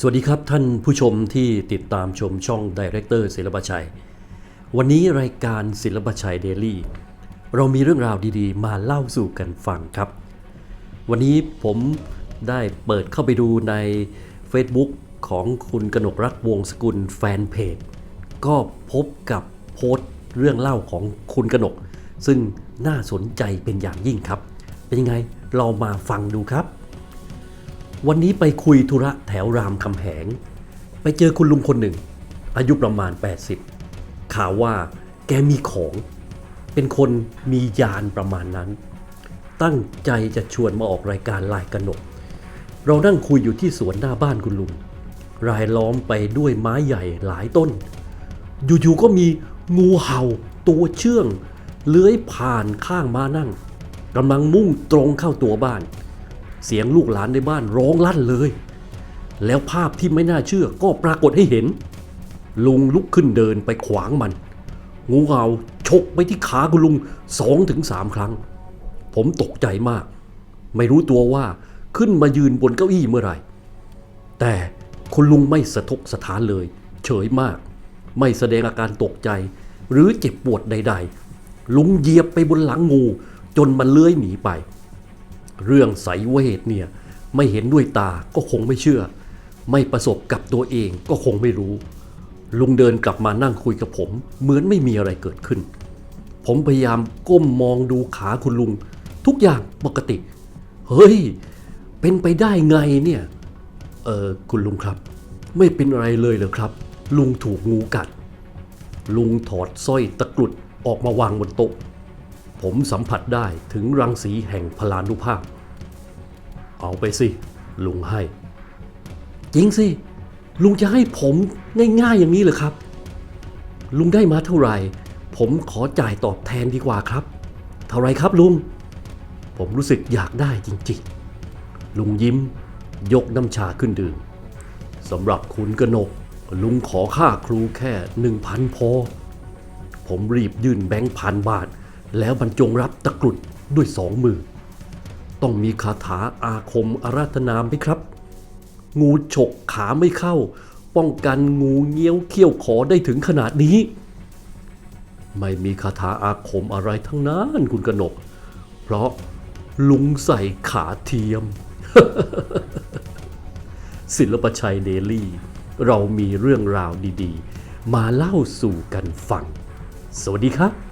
สวัสดีครับท่านผู้ชมที่ติดตามชมช่องดีเรคเตอร์ศิลปชัย วันนี้รายการศิลปชัยเดลี่เรามีเรื่องราวดีๆ มาเล่าสู่กันฟังครับ วันนี้ผมได้เปิดเข้าไปดูใน Facebook ของคุณกนกรัฐวงสกุลแฟนเพจ ก็พบกับโพสต์เรื่องเล่าของคุณกนก ซึ่งน่าสนใจเป็นอย่างยิ่งครับ เป็นยังไงเรามาฟังดูครับ วันนี้ไปคุยธุระแถวรามคำแหง ไปเจอคุณลุงคนหนึ่ง อายุประมาณ 80 ข่าวว่าแกมีของ เป็นคนมียานประมาณนั้น ตั้งใจจะชวนมาออกรายการลายกระหนก เรานั่งคุยอยู่ที่สวนหน้าบ้านคุณลุง รายล้อมไปด้วยไม้ใหญ่หลายต้น อยู่ๆก็มีงูเห่าตัวเชื่อง เลื้อยผ่านข้างมานั่งกำลังมุ่งตรงเข้าตัวบ้าน เสียงลูกหลานในบ้านร้องลั่นเลย แล้วภาพที่ไม่น่าเชื่อก็ปรากฏให้เห็น ลุงลุกขึ้นเดินไปขวางมัน งูเห่าฉกไปที่ขาคุณลุงสองถึงสามครั้ง ผมตกใจมาก ไม่รู้ตัวว่าขึ้นมายืนบนเก้าอี้เมื่อไหร่ แต่คุณลุงไม่สะทกสถานเลย เฉยมาก ไม่แสดงอาการตกใจ หรือเจ็บปวดใด ๆ ลุงเหยียบไปบนหลังงูจนมันเลื้อยหนีไป เรื่องไสยเวทเนี่ยไม่เห็นด้วยตาก็คงไม่เชื่อ ไม่ประสบกับตัวเองก็คงไม่รู้ ลุงเดินกลับมานั่งคุยกับผม เหมือนไม่มีอะไรเกิดขึ้น ผมพยายามก้มมองดูขาคุณลุง ทุกอย่างปกติ เฮ้ย เป็นไปได้ไงเนี่ย เออคุณลุงครับ ไม่เป็นอะไรเลยเหรอครับ ลุงถูกงูกัด ลุงถอดสร้อยตะกรุดออกมาวางบนโต๊ะ ผมสัมผัสได้ถึงรังสีแห่งพลานุภาพ เอาไปสิ ลุงให้ จริงสิ ลุงจะให้ผมง่ายๆอย่างนี้เหรอครับ ลุงได้มาเท่าไหร่ ผมขอจ่ายตอบแทนดีกว่าครับ เท่าไรครับลุง ผมรู้สึกอยากได้จริงๆ ลุงยิ้ม ยกน้ำชาขึ้นดื่มสำหรับคุณกนก ลุงขอค่าครูแค่หนึ่งพันพอ ผมรีบยื่นแบงค์พันบาท แล้วบรรจงรับตะกรุดด้วยสองมือ ต้องมีคาถาอาคมอาราธนาไหมครับ งูฉกขาไม่เข้า ป้องกันงูเงี้ยวเขี้ยวขอได้ถึงขนาดนี้ ไม่มีคาถาอาคมอะไรทั้งนั้นคุณกนก เพราะลุงใส่ขาเทียม ศิลปชัยเดลี่ เรามีเรื่องราวดีๆ มาเล่าสู่กันฟัง สวัสดีครับ